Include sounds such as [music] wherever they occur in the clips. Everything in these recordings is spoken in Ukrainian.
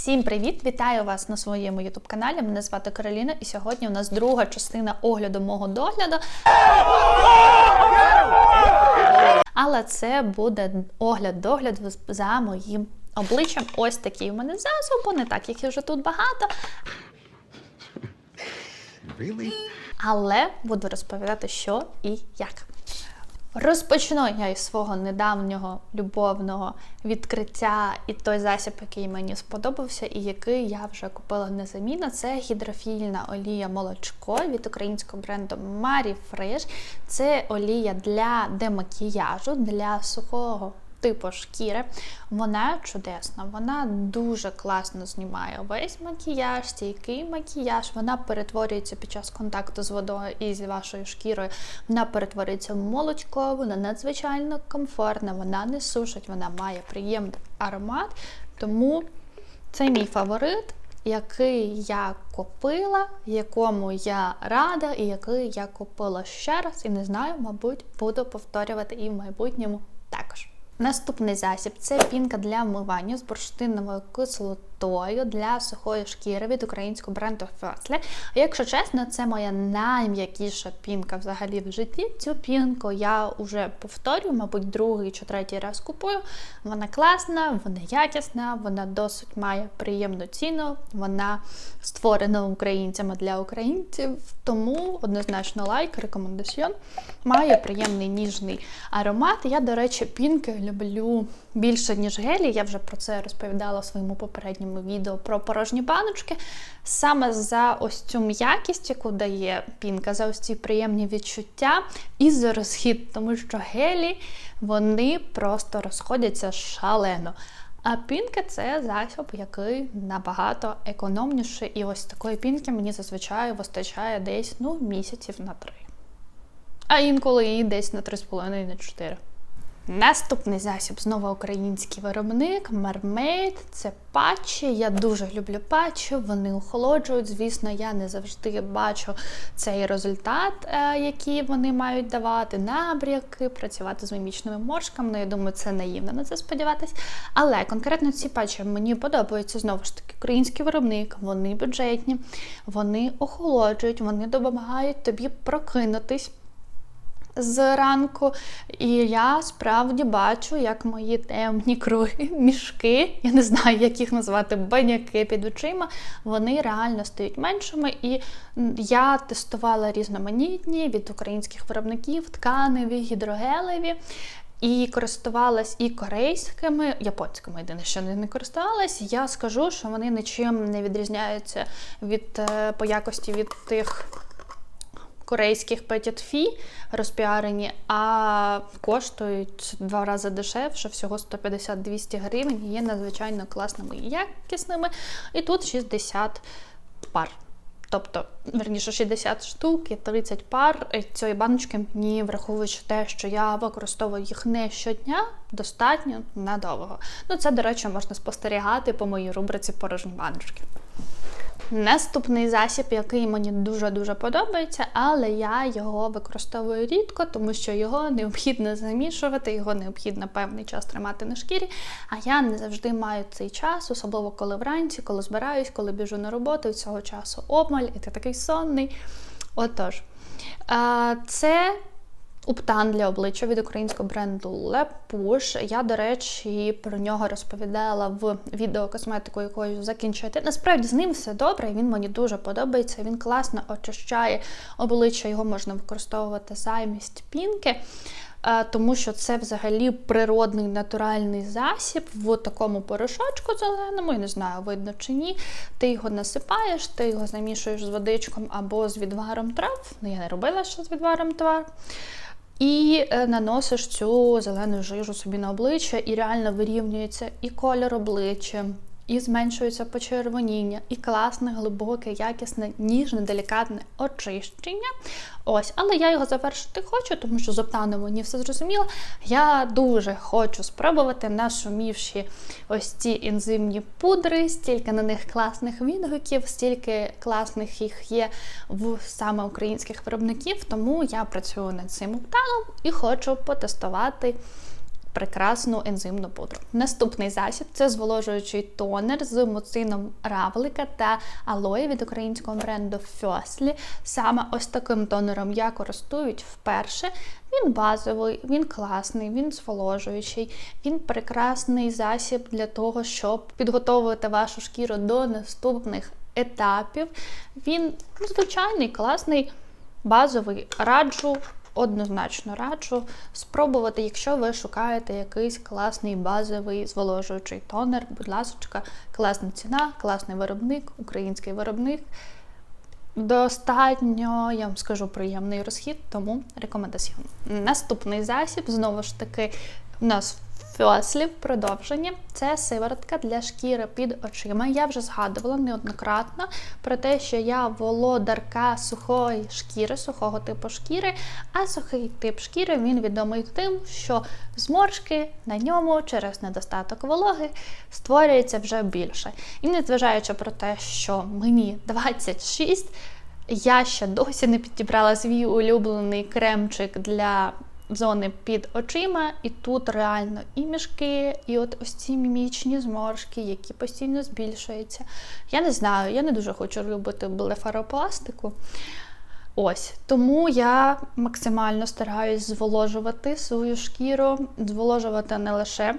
Всім привіт! Вітаю вас на своєму youtube каналі. Мене звати Кароліна, і сьогодні у нас друга частина огляду мого догляду. Але це буде огляд догляду за моїм обличчям. Ось такі у мене засоби, не так їх вже тут багато. Really? Але буду розповідати, що і як. Розпочну я із свого недавнього любовного відкриття і той засіб, який мені сподобався, і який я вже купила незамінно. Це гідрофільна олія молочко від українського бренду Marie Fresh. Це олія для демакіяжу, для сухого типу шкіри. Вона чудесна, вона дуже класно знімає весь макіяж, стійкий макіяж. Вона перетворюється під час контакту з водою і з вашою шкірою. Вона перетворюється в молочко, вона надзвичайно комфортна, вона не сушить, вона має приємний аромат. Тому це мій фаворит. Який я купила, якому я рада, і який я купила ще раз, і не знаю, мабуть, буду повторювати і в майбутньому. Наступний засіб це пінка для вмивання з бурштиновою кислотою для сухої шкіри від українського бренду Феслі. Якщо чесно, це моя найм'якіша пінка взагалі в житті. Цю пінку я вже повторюю, мабуть, другий чи третій раз купую. Вона класна, вона якісна, вона досить має приємну ціну. Вона створена українцями для українців, тому однозначно лайк, рекомендаціон. Має приємний ніжний аромат. Я, до речі, пінки люблю більше, ніж гелі. Я вже про це розповідала в своєму попередньому відео про порожні баночки. Саме за ось цю м'якість, яку дає пінка, за ось ці приємні відчуття і за розхід, тому що гелі вони просто розходяться шалено. А пінка це засіб, який набагато економніший. І ось такої пінки мені зазвичай вистачає десь ну, місяців на три. А інколи і десь на 3,5 на 4. Наступний засіб знову український виробник Mermaid. Це патчі. Я дуже люблю патчі, вони охолоджують. Звісно, я не завжди бачу цей результат, е, який вони мають давати, набряки, працювати з мімічними моршками. Ну, я думаю, це наївно на це сподіватись. Але конкретно ці патчі мені подобаються знову ж таки український виробник, вони бюджетні, вони охолоджують, вони допомагають тобі прокинутись зранку. І я справді бачу, як мої темні круги, [laughs] мішки, я не знаю, як їх назвати, баняки під очима, вони реально стають меншими. І я тестувала різноманітні від українських виробників, тканеві, гідрогелеві. І користувалась і корейськими, японськими єдине, що не користувалась. Я скажу, що вони нічим не відрізняються від по якості від тих корейських петітфі розпіарені, а коштують два рази дешевше, всього 150-200 гривень. Є надзвичайно класними і якісними. І тут 60 пар. Тобто, верніше 60 штук і 30 пар цієї баночки, мені враховуючи те, що я використовую їх не щодня, достатньо надовго. Ну, це, до речі, можна спостерігати по моїй рубриці порожні баночки. Наступний засіб, який мені дуже-дуже подобається, але я його використовую рідко, тому що його необхідно замішувати, його необхідно певний час тримати на шкірі. А я не завжди маю цей час, особливо коли вранці, коли збираюсь, коли біжу на роботу, цього часу обмаль, і ти такий сонний. Отож, це Уптан для обличчя від українського бренду Lepush. Я, до речі, про нього розповідала в відео косметику, якою закінчуєте. Насправді з ним все добре, він мені дуже подобається. Він класно очищає обличчя, його можна використовувати замість пінки. Тому що це взагалі природний натуральний засіб в такому порошочку зеленому, я не знаю, видно чи ні. Ти його насипаєш, ти його замішуєш з водичком або з відваром трав. Ну, я не робила ще з відваром трав. І е, наносиш цю зелену жижу собі на обличчя, і реально вирівнюється і колір обличчя, і зменшується почервоніння, і класне, глибоке, якісне, ніжне, делікатне очищення. Ось, але я його завершити хочу, тому що з оптаном мені все зрозуміло. Я дуже хочу спробувати нашумівші ось ці ензимні пудри, стільки на них класних відгуків, стільки класних їх є в саме українських виробників. Тому я працюю над цим оптаном і хочу потестувати прекрасну ензимну пудру. Наступний засіб це зволожуючий тонер з муцином равлика та алої від українського бренду Фьослі. Саме ось таким тонером я користуюсь вперше. Він базовий, він класний, він зволожуючий, він прекрасний засіб для того, щоб підготовити вашу шкіру до наступних етапів. Він звичайний, класний, базовий. Раджу однозначно раджу спробувати, якщо ви шукаєте якийсь класний базовий зволожуючий тонер. Будь ласка, класна ціна, класний виробник, український виробник. Достатньо, я вам скажу, приємний розхід, тому рекомендаційно. Наступний засіб, знову ж таки, в нас Фьослів продовження це сиворотка для шкіри під очима. Я вже згадувала неоднократно про те, що я володарка сухої шкіри, сухого типу шкіри, а сухий тип шкіри він відомий тим, що зморшки на ньому через недостаток вологи створюється вже більше. І незважаючи про те, що мені 26. Я ще досі не підібрала свій улюблений кремчик для зони під очима, і тут реально і мішки, і от ось ці мімічні зморшки, які постійно збільшуються. Я не знаю, я не дуже хочу любити блефаропластику. Ось, тому я максимально стараюсь зволожувати свою шкіру, зволожувати не лише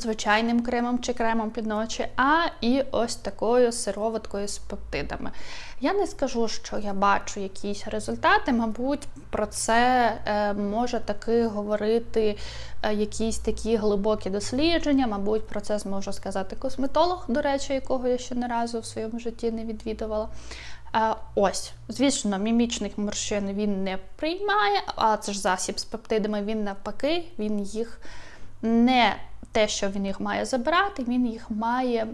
звичайним кремом чи кремом під ночі, а і ось такою сироваткою з пептидами. Я не скажу, що я бачу якісь результати, мабуть, про це е, може таки говорити е, якісь такі глибокі дослідження, мабуть, про це зможе сказати косметолог, до речі, якого я ще не разу в своєму житті не відвідувала. Е, ось, звісно, мімічних морщин він не приймає, а це ж засіб з пептидами, він навпаки, він їх не те, що він їх має забирати, він їх має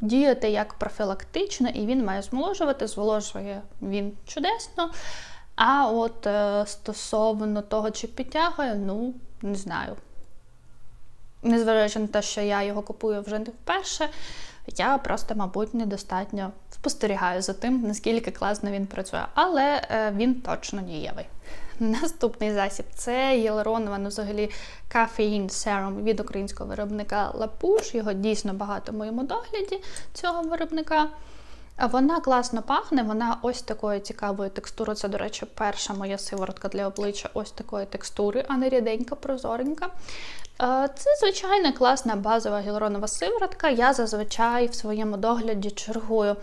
діяти як профілактично, і він має змоложувати, зволожує він чудесно. А от е, стосовно того, чи підтягує, ну, не знаю. Незважаючи на те, що я його купую вже не вперше, я просто, мабуть, недостатньо спостерігаю за тим, наскільки класно він працює, але е, він точно дієвий. [laughs] Наступний засіб це гіалуронова, ну взагалі кафеїн серум від українського виробника Лапуш. Його дійсно багато в моєму догляді цього виробника. Вона класно пахне, вона ось такої цікавої текстури. Це, до речі, перша моя сиворотка для обличчя ось такої текстури, а не ріденька, прозоренька. Е, це звичайна класна базова гіалуронова сиворотка. Я зазвичай в своєму догляді чергую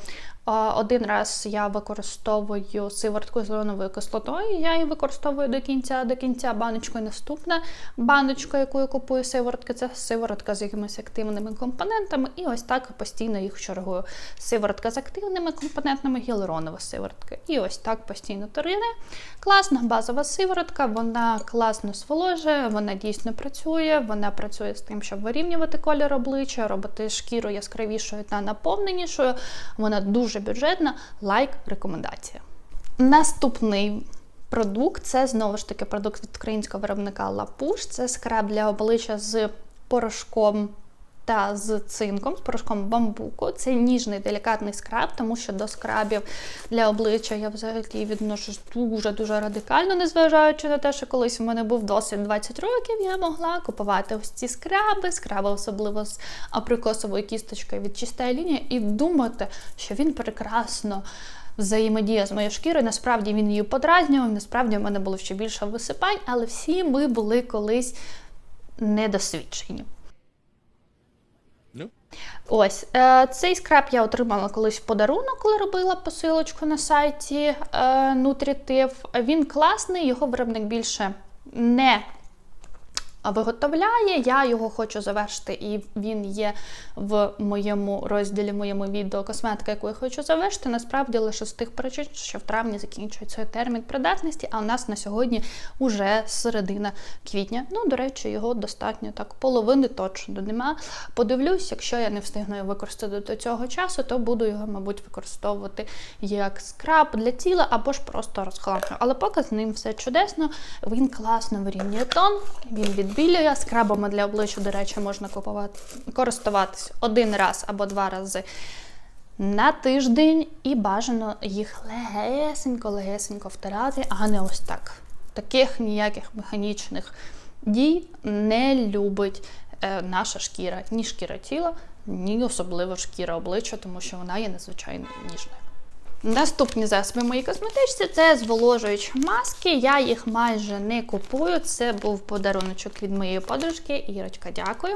один раз я використовую сиворотку з лоновою кислотою, я її використовую до кінця, до кінця баночкою. Наступна баночка, яку я купую сиворотки, це сиворотка з якимись активними компонентами. І ось так постійно їх чергую. Сиворотка з активними компонентами, гіалуронова сиворотка. І ось так постійно торгне. Класна базова сиворотка, вона класно зволожує, вона дійсно працює, вона працює з тим, щоб вирівнювати колір обличчя, робити шкіру яскравішою та наповненішою. Вона дуже бюджетна, лайк, рекомендація. Наступний продукт це знову ж таки продукт від українського виробника Лапуш. Це скраб для обличчя з порошком та з цинком, з порошком бамбуку. Це ніжний делікатний скраб, тому що до скрабів для обличчя я взагалі відношусь дуже-дуже радикально, незважаючи на те, що колись у мене був досвід 20 років, я могла купувати ось ці скраби, скраби, особливо з априкосовою кісточкою від чистої лінії, і думати, що він прекрасно. Взаємодія з моєю шкірою, насправді він її подразнював, насправді в мене було ще більше висипань, але всі ми були колись недосвідчені. Ось е, цей скраб я отримала колись в подарунок, коли робила посилочку на сайті е, Nutritive. Він класний, його виробник більше не виготовляє. Я його хочу завершити, і він є в моєму розділі, моєму відео косметика, яку я хочу завершити. Насправді лише з тих причин, що в травні закінчується термін придатності, а у нас на сьогодні вже середина квітня. Ну, до речі, його достатньо так половини точно нема. Подивлюсь, якщо я не встигну його використати до цього часу, то буду його, мабуть, використовувати як скраб для тіла або ж просто розхламлю. Але поки з ним все чудесно, він класно вирівнює тон, він від білює. Скрабами для обличчя, до речі, можна купувати, користуватись один раз або два рази на тиждень, і бажано їх легесенько-легесенько втирати, а не ось так. Таких ніяких механічних дій не любить е, наша шкіра, ні шкіра тіла, ні особливо шкіра обличчя, тому що вона є надзвичайно ніжною. Наступні засоби моїй косметичці це зволожуючі маски. Я їх майже не купую. Це був подаруночок від моєї подружки. Ірочка, дякую.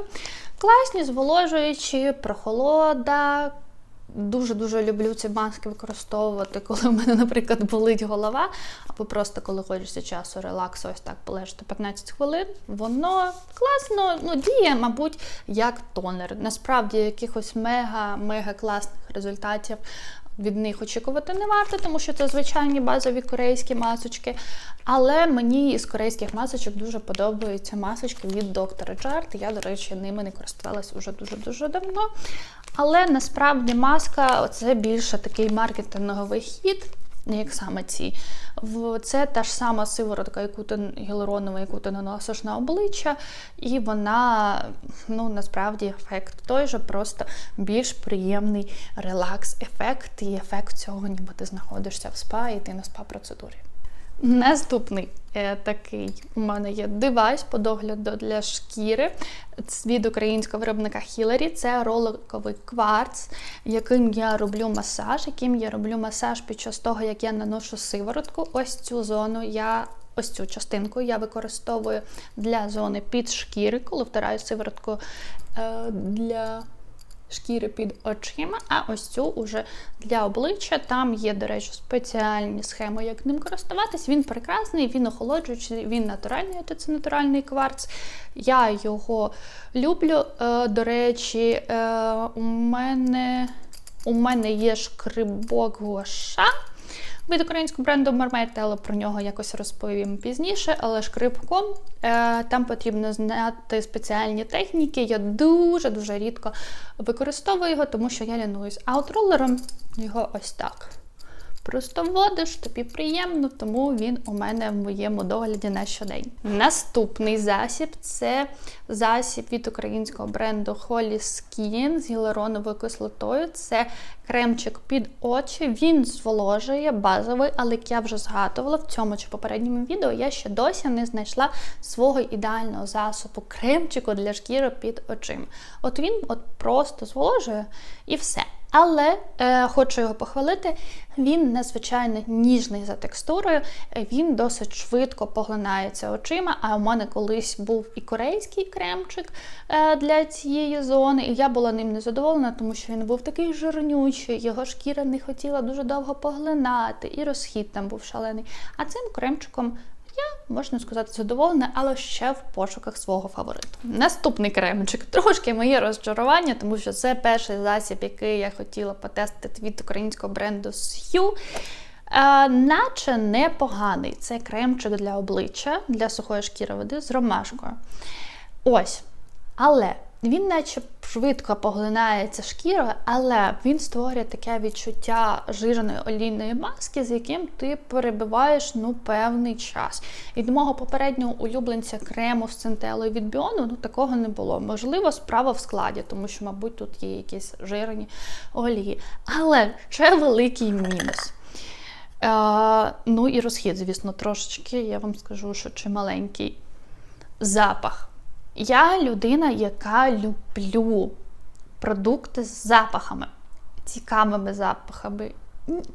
Класні, зволожуючі, прохолода. Дуже-дуже люблю ці маски використовувати, [laughs] коли в мене, наприклад, болить голова, або просто коли хочеться часу релаксу, ось так полежати 15 хвилин. Воно класно ну, діє, мабуть, як тонер. Насправді, якихось мега-мега класних результатів від них очікувати не варто, тому що це звичайні базові корейські масочки. Але мені із корейських масочок дуже подобаються масочки від доктора Джарт. Я, до речі, ними не користувалася вже дуже-дуже давно. Але насправді маска це більше такий маркетинговий хід. Як саме ці. Це та ж сама сиворотка, яку ти гіалуронова, яку ти наносиш на обличчя, і вона, ну, насправді, ефект той же, просто більш приємний релакс-ефект, і ефект цього, ніби ти знаходишся в спа, і ти на спа-процедурі. Наступний е, такий у мене є девайс по догляду для шкіри від українського виробника Хіларі. Це роликовий кварц, яким я роблю масаж, яким я роблю масаж під час того, як я наношу сиворотку. Ось цю зону я. Ось цю частинку я використовую для зони під шкіри, коли втираю сиворотку е, для шкіри під очима, а ось цю уже для обличчя. Там є, до речі, спеціальні схеми, як ним користуватись. Він прекрасний, він охолоджуючий, він натуральний, це натуральний кварц. Я його люблю. Е, до речі, е, у мене у мене є шкрибок гуаша. Від українського бренду але про нього якось розповім пізніше. Але ж е, там потрібно знати спеціальні техніки. Я дуже-дуже рідко використовую його, тому що я лінуюсь. А от ролером його ось так. Просто вводиш, тобі приємно, тому він у мене в моєму догляді на щодень. Наступний засіб це засіб від українського бренду Holy Skin з гіалуроновою кислотою. Це кремчик під очі. Він зволожує базовий, але як я вже згадувала в цьому чи попередньому відео, я ще досі не знайшла свого ідеального засобу кремчику для шкіри під очима. От він от просто зволожує і все. Але е, хочу його похвалити, він надзвичайно ніжний за текстурою, він досить швидко поглинається очима. А у мене колись був і корейський кремчик е, для цієї зони, і я була ним незадоволена, тому що він був такий жирнючий, його шкіра не хотіла дуже довго поглинати, і розхід там був шалений. А цим кремчиком можна сказати, задоволена, але ще в пошуках свого фавориту. Наступний кремчик. Трошки моє розчарування, тому що це перший засіб, який я хотіла потестити від українського бренду Sue. Е, наче непоганий. Це кремчик для обличчя, для сухої шкіри води з ромашкою. Ось. Але він наче швидко поглинається шкірою, але він створює таке відчуття жирної олійної маски, з яким ти перебуваєш ну, певний час. Від мого попереднього улюбленця крему з центелою від Біону ну, такого не було. Можливо, справа в складі, тому що, мабуть, тут є якісь жирні олії. Але ще великий мінус. Е, ну і розхід, звісно, трошечки, я вам скажу, що чималенький запах. Я людина, яка люблю продукти з запахами, цікавими запахами,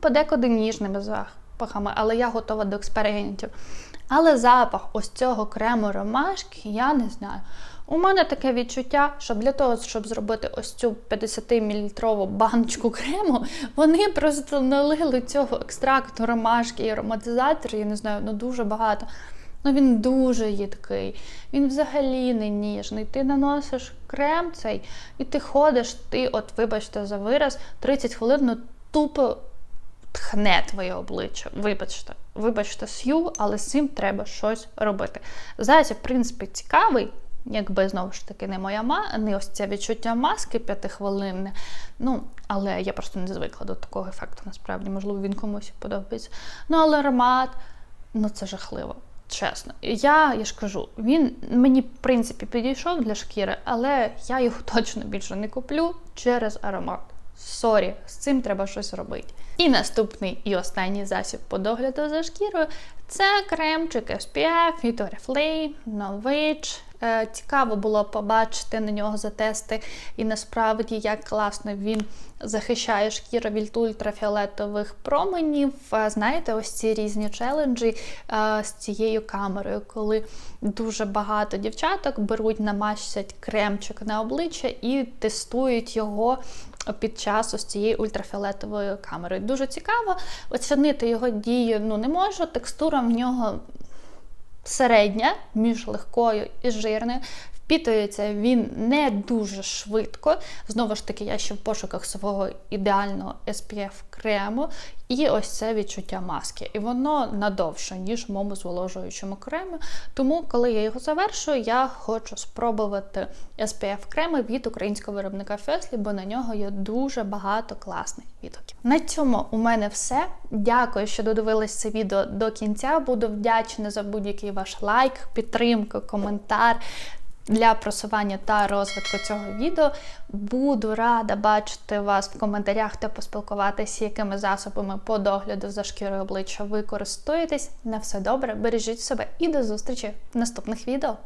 подекуди ніжними запахами, але я готова до експериментів. Але запах ось цього крему ромашки, я не знаю. У мене таке відчуття, що для того, щоб зробити ось цю 50-мл баночку крему, вони просто налили цього екстракту ромашки і ароматизатор, я не знаю, ну дуже багато. Ну він дуже їдкий, він взагалі не ніжний. Ти наносиш крем цей, і ти ходиш, ти, от, вибачте, за вираз, 30 хвилин ну, тупо тхне твоє обличчя. Вибачте, вибачте, сью, але з цим треба щось робити. Засіб, в принципі, цікавий. Якби знову ж таки не моя ма, не ось це відчуття маски п'ятихвилинне. Ну, але я просто не звикла до такого ефекту, насправді, можливо, він комусь подобається. Ну, але аромат, ну це жахливо. Чесно, я я ж кажу, він мені в принципі підійшов для шкіри, але я його [laughs] точно більше не куплю через аромат. Сорі, з цим треба щось робити. І наступний і останній засіб по догляду за шкірою це кремчик SPF Norwich. Е, Цікаво було побачити на нього затести, і насправді як класно він захищає шкіру від ультрафіолетових променів. Е, Знаєте, ось ці різні челенджі е, з цією камерою, коли дуже багато дівчаток беруть, намащать кремчик на обличчя і тестують його під час ось цієї ультрафіолетової камери. Дуже цікаво. Оцінити його дію ну, не можу. Текстура в нього середня між легкою і жирною. Впітується він не дуже швидко. Знову ж таки, я ще в пошуках свого ідеального SPF крему. І ось це відчуття маски. І воно надовше, ніж моєму зволожуючому кремі. Тому, коли я його завершую, я хочу спробувати SPF креми від українського виробника Феслі, бо на нього є дуже багато класних відгуків. На цьому у мене все. Дякую, що додивились це відео до кінця. Буду вдячна за будь-який ваш лайк, підтримку, коментар. Для просування та розвитку цього відео буду рада бачити вас в коментарях та поспілкуватися, якими засобами по догляду за шкірою обличчя ви користуєтесь. На все добре, бережіть себе і до зустрічі в наступних відео.